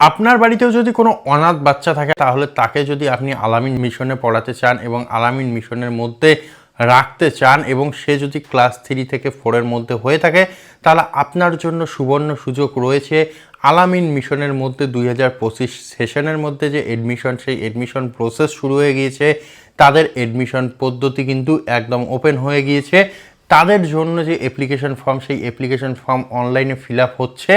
আপনার বাড়িতেও যদি কোনো অনাথ বাচ্চা থাকে, তাহলে তাকে যদি আপনি আলামিন মিশনে পড়াতে চান এবং আলামিন মিশনের মধ্যে রাখতে চান এবং সে যদি ক্লাস থ্রি থেকে ফোরের মধ্যে হয়ে থাকে, তাহলে আপনার জন্য সুবর্ণ সুযোগ রয়েছে আলামিন মিশনের মধ্যে দুই হাজার পঁচিশ সেশনের মধ্যে যে এডমিশন সেই এডমিশন প্রসেস শুরু হয়ে গিয়েছে। তাদের এডমিশন পদ্ধতি কিন্তু একদম ওপেন হয়ে গিয়েছে। তাদের জন্য যে অ্যাপ্লিকেশন ফর্ম সেই অ্যাপ্লিকেশন ফর্ম অনলাইনে ফিল আপ হচ্ছে,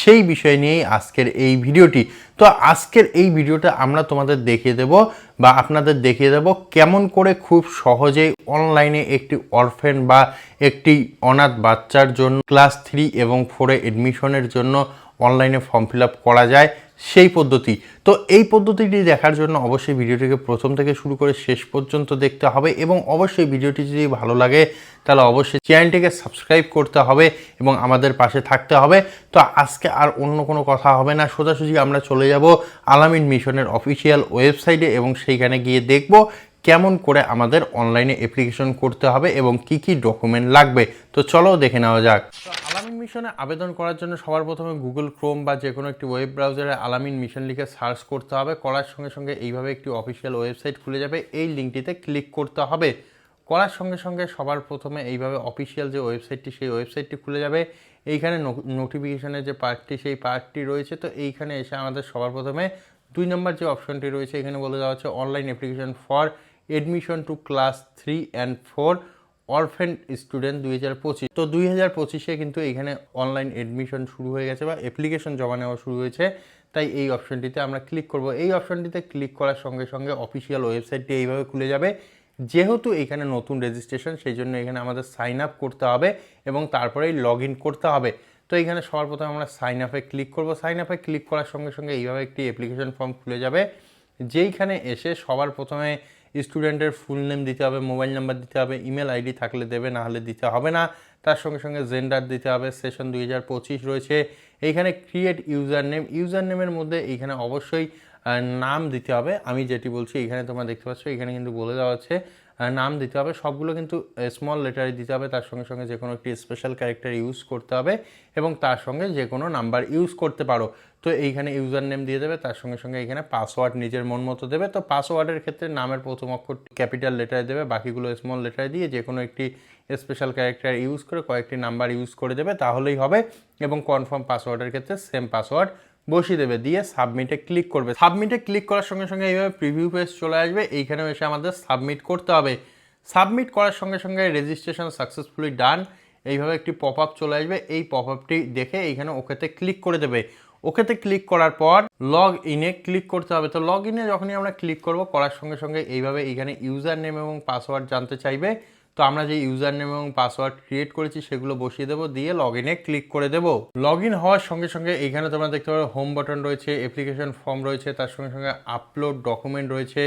সেই বিষয় নিয়েই আজকের এই ভিডিওটি। তো আজকের এই ভিডিওটা আমরা তোমাদের দেখিয়ে দেব বা আপনাদের দেখিয়ে দেব কেমন করে খুব সহজেই অনলাইনে একটি অরফেন বা একটি অনাথ বাচ্চার জন্য ক্লাস থ্রি এবং ফোরে এডমিশনের জন্য অনলাইনে ফর্ম ফিল আপ করা যায়। সেই পদ্ধতি। তো এই পদ্ধতিটি দেখার জন্য অবশ্যই ভিডিওটিকে প্রথম থেকে শুরু করে শেষ পর্যন্ত দেখতে হবে এবং অবশ্যই ভিডিওটি যদি ভালো লাগে, তাহলে অবশ্যই চ্যানেলটিকে সাবস্ক্রাইব করতে হবে এবং আমাদের পাশে থাকতে হবে। তো আজকে আর অন্য কোনো কথা হবে না। সোজাসুজি আমরা চলে যাব আলামিন মিশনের অফিসিয়াল ওয়েবসাইটে এবং সেইখানে গিয়ে দেখব কেমন করে আমাদের অনলাইনে অ্যাপ্লিকেশন করতে হবে এবং কি কি ডকুমেন্ট লাগবে। তো চলো দেখে নেওয়া যাক। আলামিন মিশনে আবেদন করার জন্য সবার প্রথমে গুগল ক্রোম বা যে কোনো একটি ওয়েব ব্রাউজারে আলামিন মিশন লিখে সার্চ করতে হবে। করার সঙ্গে সঙ্গে এইভাবে একটি অফিসিয়াল ওয়েবসাইট খুলে যাবে। এই লিঙ্কটিতে ক্লিক করতে হবে। করার সঙ্গে সঙ্গে সবার প্রথমে এইভাবে অফিসিয়াল যে ওয়েবসাইটটি সেই ওয়েবসাইটটি খুলে যাবে। এইখানে নোটিফিকেশনের যে পার্টটি সেই পার্টটি রয়েছে। তো এইখানে এসে আমাদের সবার প্রথমে দুই নম্বর যে অপশনটি রয়েছে, এখানে বলে দেওয়া হচ্ছে online application for admission to class three and four orphan student দুই হাজার পঁচিশ। তো দুই হাজার পঁচিশে কিন্তু এখানে অনলাইন এডমিশন শুরু হয়ে গেছে বা অ্যাপ্লিকেশন জমা নেওয়া শুরু হয়েছে। তাই এই অপশনটিতে আমরা ক্লিক করব। এই অপশনটিতে ক্লিক করার সঙ্গে সঙ্গে অফিসিয়াল ওয়েবসাইটটি এইভাবে খুলে যাবে। যেহেতু এখানে নতুন রেজিস্ট্রেশন সেই জন্য এখানে আমাদের সাইন আপ করতে হবে এবং তারপরেই লগ ইন করতে হবে। তো এখানে সবার প্রথমে আমরা সাইন আপে ক্লিক করব। সাইন আপে ক্লিক করার সঙ্গে সঙ্গে এইভাবে একটি অ্যাপ্লিকেশন ফর্ম খুলে যাবে। যেইখানে এসে সবার প্রথমে স্টুডেন্টের ফুল নেম দিতে হবে, মোবাইল নাম্বার দিতে হবে, ইমেল আইডি থাকলে দেবে, না হলে দিতে হবে না। তার সঙ্গে সঙ্গে জেন্ডার দিতে হবে, সেশন দুই হাজার পঁচিশ রয়েছে। এইখানে ক্রিয়েট ইউজার নেম ইউজার নেমের মধ্যে এইখানে অবশ্যই নাম দিতে হবে। আমি যেটি বলছি এখানে তোমরা দেখতে পাচ্ছ এখানে কিন্তু বলে দেওয়া আছে নাম দিতে হবে। সবগুলো কিন্তু স্মল লেটারে দিতে হবে। তার সঙ্গে সঙ্গে যে কোনো একটি স্পেশাল ক্যারেক্টার ইউজ করতে হবে এবং তার সঙ্গে যে কোনো নাম্বার ইউজ করতে পারো। তো এইখানে ইউজার নেম দিয়ে দেবে, তার সঙ্গে সঙ্গে এখানে পাসওয়ার্ড নিজের মন মতো দেবে। তো পাসওয়ার্ডের ক্ষেত্রে নামের প্রথম অক্ষর ক্যাপিটাল লেটারে দেবে, বাকিগুলো স্মল লেটারে দিয়ে যে কোনো একটি স্পেশাল ক্যারেক্টার ইউজ করে কয়েকটি নাম্বার ইউজ করে দেবে, তাহলেই হবে। এবং কনফার্ম পাসওয়ার্ডের ক্ষেত্রে সেম পাসওয়ার্ড বসিয়ে দেবে, দিয়ে সাবমিটে ক্লিক করবে। সাবমিটে ক্লিক করার সঙ্গে সঙ্গে এইভাবে প্রিভিউ পেজ চলে আসবে। এইখানেও এসে আমাদের সাবমিট করতে হবে। সাবমিট করার সঙ্গে সঙ্গে রেজিস্ট্রেশন সাকসেসফুলি ডান এইভাবে একটি পপ আপ চলে আসবে। এই পপ আপটি দেখে এইখানে ওকেতে ক্লিক করে দেবে। ওকেতে ক্লিক করার পর লগ ইনে ক্লিক করতে হবে। তো লগ ইনে যখনই আমরা ক্লিক করব, করার সঙ্গে সঙ্গে এইভাবে এইখানে ইউজার নেম এবং পাসওয়ার্ড জানতে চাইবে। তো আমরা যে ইউজার নেম এবং পাসওয়ার্ড ক্রিয়েট করেছি সেগুলো বসিয়ে দেবো, দিয়ে লগ ইনে ক্লিক করে দেবো। লগ ইন হওয়ার সঙ্গে সঙ্গে এখানে তোমরা দেখতে পারো হোম বাটন রয়েছে অ্যাপ্লিকেশন ফর্ম রয়েছে, তার সঙ্গে সঙ্গে আপলোড ডকুমেন্ট রয়েছে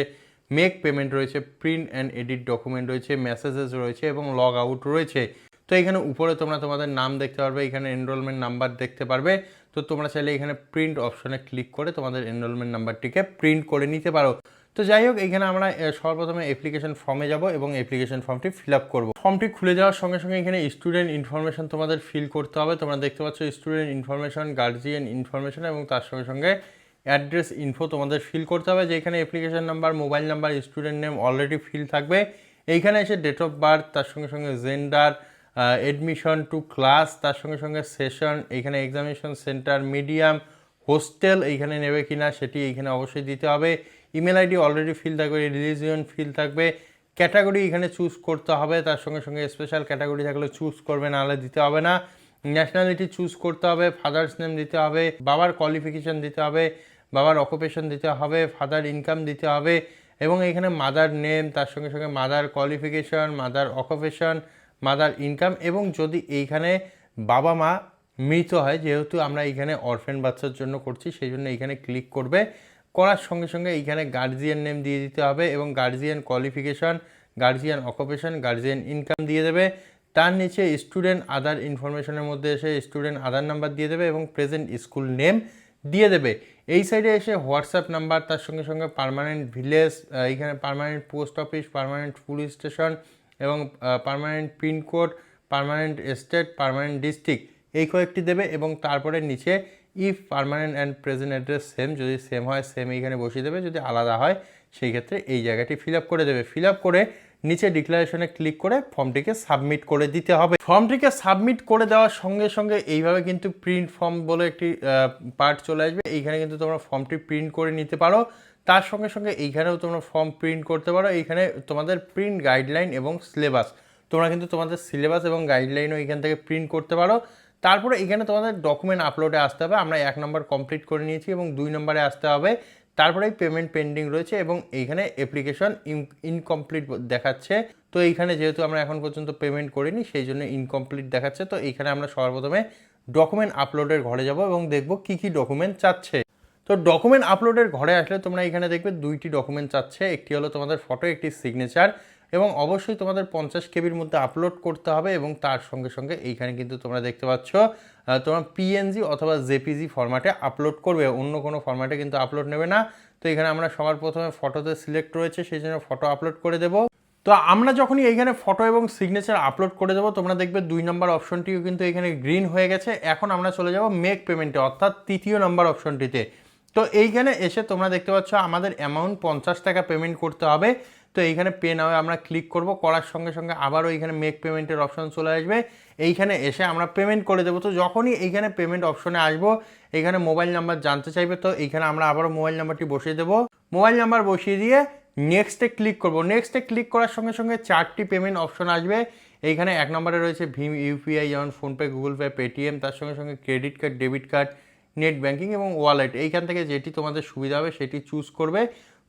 মেক পেমেন্ট রয়েছে প্রিন্ট অ্যান্ড এডিট ডকুমেন্ট রয়েছে মেসেজেস রয়েছে এবং লগ আউট রয়েছে। তো এখানে উপরে তোমরা তোমাদের নাম দেখতে পারবে, এখানে এনরোলমেন্ট নাম্বার দেখতে পারবে। তো তোমরা চাইলে এখানে প্রিন্ট অপশনে ক্লিক করে তোমাদের এনরোলমেন্ট নাম্বারটিকে প্রিন্ট করে নিতে পারো। তো যাই হোক, এখানে আমরা সর্বপ্রথমে অ্যাপ্লিকেশন ফর্মে যাব এবং অ্যাপ্লিকেশন ফর্মটি ফিল আপ করব। ফর্মটি খুলে যাওয়ার সঙ্গে সঙ্গে এখানে স্টুডেন্ট ইনফরমেশন তোমাদের ফিল করতে হবে। তোমরা দেখতে পাচ্ছ স্টুডেন্ট ইনফরমেশন গার্জিয়ান ইনফরমেশন এবং তার সঙ্গে সঙ্গে অ্যাড্রেস ইনফো তোমাদের ফিল করতে হবে। যে যেখানে application number mobile number student name already fill থাকবে। এইখানে এসে ডেট অফ বার্থ তার সঙ্গে সঙ্গে জেন্ডার এডমিশন টু ক্লাস তার সঙ্গে সঙ্গে সেশন এইখানে এক্সামিনেশন সেন্টার মিডিয়াম হোস্টেল এইখানে নেবে কিনা সেটি এইখানে অবশ্যই দিতে হবে। ইমেল আইডি অলরেডি ফিল থাকবে, রিলিজিয়ন ফিল থাকবে। ক্যাটাগরি এখানে চুজ করতে হবে, তার সঙ্গে সঙ্গে স্পেশাল ক্যাটাগরি থাকলে চুজ করবে নাহলে দিতে হবে না। ন্যাশনালিটি চুজ করতে হবে, ফাদার্স নেম দিতে হবে, বাবার কোয়ালিফিকেশন দিতে হবে, বাবার অকুপেশন দিতে হবে, ফাদার ইনকাম দিতে হবে, এবং এখানে মাদার নেম, তার সঙ্গে সঙ্গে mother qualification, mother occupation, mother income, এবং যদি এইখানে বাবা মা মৃত হয়, যেহেতু আমরা এইখানে অরফেন বাচ্চার জন্য করছি, সেই জন্য এইখানে ক্লিক করবে। করার সঙ্গে সঙ্গে এইখানে গার্জিয়ান নেম দিয়ে দিতে হবে এবং guardian qualification guardian occupation guardian income দিয়ে দেবে। তার নিচে স্টুডেন্ট আদার ইনফরমেশনের মধ্যে এসে স্টুডেন্ট আধার নাম্বার দিয়ে দেবে এবং প্রেজেন্ট স্কুল নেম দিয়ে দেবে। এই সাইডে এসে হোয়াটসঅ্যাপ নাম্বার তার সঙ্গে সঙ্গে পার্মানেন্ট ভিলেজ এইখানে permanent post office permanent police station এবং permanent pincode permanent state permanent district এই কয়েকটি দেবে এবং তারপরে নিচে if permanent and present address same যদি সেম হয় সেম এইখানে বসিয়ে দেবে, যদি আলাদা হয়, সেই ক্ষেত্রে এই জায়গাটি ফিল আপ করে দেবে। ফিল আপ করে নিচে ডিক্লারেশনে ক্লিক করে ফর্মটিকে সাবমিট করে দিতে হবে। ফর্মটিকে সাবমিট করে দেওয়ার সঙ্গে সঙ্গে এইভাবে কিন্তু প্রিন্ট ফর্ম বলে একটি পার্ট চলে আসবে। এইখানে কিন্তু তোমরা ফর্মটি প্রিন্ট করে নিতে পারো। তার সঙ্গে সঙ্গে এইখানেও তোমরা ফর্ম প্রিন্ট করতে পারো। এইখানে তোমাদের প্রিন্ট গাইডলাইন এবং সিলেবাস তোমরা কিন্তু তোমাদের সিলেবাস এবং গাইডলাইনও এখান থেকে প্রিন্ট করতে পারো। তারপরে এখানে তোমাদের ডকুমেন্ট আপলোডে আসতে হবে। আমরা এক নম্বর কমপ্লিট করে নিয়েছি এবং দুই নম্বরে আসতে হবে। তারপরেই পেমেন্ট পেন্ডিং রয়েছে এবং এইখানে অ্যাপ্লিকেশন ইনকমপ্লিট দেখাচ্ছে। তো এইখানে যেহেতু আমরা এখন পর্যন্ত পেমেন্ট করিনি, সেই জন্য ইনকমপ্লিট দেখাচ্ছে। তো এইখানে আমরা সর্বপ্রথমে ডকুমেন্ট আপলোডের ঘরে যাব এবং দেখব কি কি ডকুমেন্ট চাচ্ছে। তো ডকুমেন্ট আপলোডের ঘরে আসলে তোমরা এখানে দেখবে দুইটি ডকুমেন্ট চাচ্ছে। একটি হলো তোমাদের ফটো একটি সিগনেচার এবং অবশ্যই তোমাদের পঞ্চাশ কেবির মধ্যে আপলোড করতে হবে এবং তার সঙ্গে সঙ্গে এইখানে কিন্তু তোমরা দেখতে পাচ্ছ তোমরা পিএনজি অথবা জেপিজি ফরম্যাটে আপলোড করবে, অন্য কোনো ফরম্যাটে কিন্তু আপলোড নেবে না। তো এখানে আমরা সবার প্রথমে ফটোতে সিলেক্ট রয়েছে, সেই জন্য ফটো আপলোড করে দেবো। তো আমরা যখনই এইখানে ফটো এবং সিগনেচার আপলোড করে দেবো, তোমরা দেখবে দুই নম্বর অপশনটিও কিন্তু এখানে গ্রিন হয়ে গেছে। এখন আমরা চলে যাব মেক পেমেন্টে অর্থাৎ তৃতীয় নম্বর অপশনটিতে তো এইখানে এসে তোমরা দেখতে পাচ্ছ আমাদের অ্যামাউন্ট পঞ্চাশ টাকা পেমেন্ট করতে হবে। তো এইখানে পে নাও আমরা ক্লিক করব। করার সঙ্গে সঙ্গে আবারও এইখানে মেক পেমেন্টের অপশন চলে আসবে। এইখানে এসে আমরা পেমেন্ট করে দেবো। তো যখনই এইখানে পেমেন্ট অপশনে আসব, এইখানে মোবাইল নাম্বার জানতে চাইবে তো এইখানে আমরা আবারও মোবাইল নাম্বারটি বসিয়ে দেবো। মোবাইল নাম্বার বসিয়ে দিয়ে নেক্সটে ক্লিক করব। নেক্সটে ক্লিক করার সঙ্গে সঙ্গে চারটি পেমেন্ট অপশন আসবে। এইখানে এক নম্বরে রয়েছে ভীম ইউপিআই যেমন ফোনপে গুগল পে পেটিএম তার সঙ্গে সঙ্গে credit card debit card net banking এবং ওয়ালেট এইখান থেকে যেটি তোমাদের সুবিধা হবে, সেটি চুজ করবে।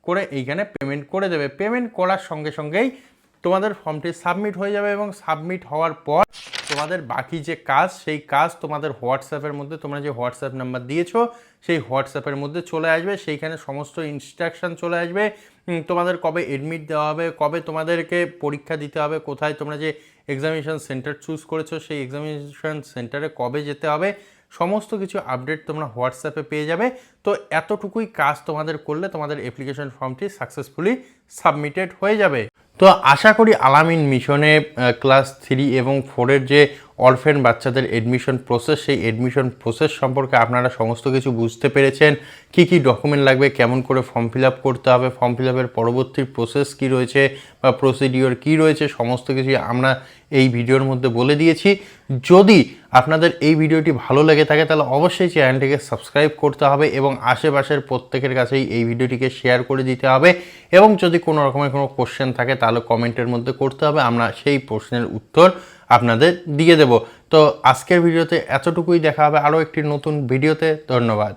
করে এইখানে পেমেন্ট করে দেবে। পেমেন্ট করার সঙ্গে সঙ্গেই তোমাদের ফর্মটি সাবমিট হয়ে যাবে এবং সাবমিট হওয়ার পর তোমাদের বাকি যে কাজ, সেই কাজ তোমাদের হোয়াটসঅ্যাপের মধ্যে, তোমরা যে হোয়াটসঅ্যাপ নাম্বার দিয়েছ, সেই হোয়াটসঅ্যাপের মধ্যে চলে আসবে। সেইখানে সমস্ত ইনস্ট্রাকশন চলে আসবে। তোমাদের কবে এডমিট দেওয়া হবে, কবে তোমাদেরকে পরীক্ষা দিতে হবে, কোথায় তোমরা যে এক্সামিনেশন সেন্টার চুজ করেছ, সেই এক্সামিনেশন সেন্টারে কবে যেতে হবে সমস্ত কিছু আপডেট তোমরা হোয়াটসঅ্যাপে পেয়ে যাবে। তো এতটুকুই কাজ তোমাদের করলে তোমাদের অ্যাপ্লিকেশন ফর্মটি সাকসেসফুলি সাবমিটেড হয়ে যাবে। তো আশা করি আলামিন মিশনে ক্লাস থ্রি এবং ফোরের যে অরফেন বাচ্চাদের এডমিশন প্রসেস সেই এডমিশন প্রসেস সম্পর্কে আপনারা সমস্ত কিছু বুঝতে পেরেছেন। কি কি ডকুমেন্ট লাগবে? কেমন করে ফর্ম ফিল আপ করতে হবে? ফর্ম ফিল আপের পরবর্তী প্রসেস কি রয়েছে? বা প্রসিডিওর কি রয়েছে? সমস্ত কিছু আমরা এই ভিডিওর মধ্যে বলে দিয়েছি। যদি আপনাদের এই ভিডিওটি ভালো লেগে থাকে, তাহলে অবশ্যই চ্যানেলটিকে সাবস্ক্রাইব করতে হবে এবং আশেপাশের প্রত্যেকের কাছেই এই ভিডিওটিকে শেয়ার করে দিতে হবে। এবং যদি কোনো রকমের কোনো কোশ্চেন থাকে, তাহলে কমেন্টের মধ্যে করতে হবে। আমরা সেই প্রশ্নের উত্তর আপনাদের দিয়ে দেব। তো আজকের ভিডিওতে এতটুকুই। দেখা হবে আরও একটি নতুন ভিডিওতে। ধন্যবাদ।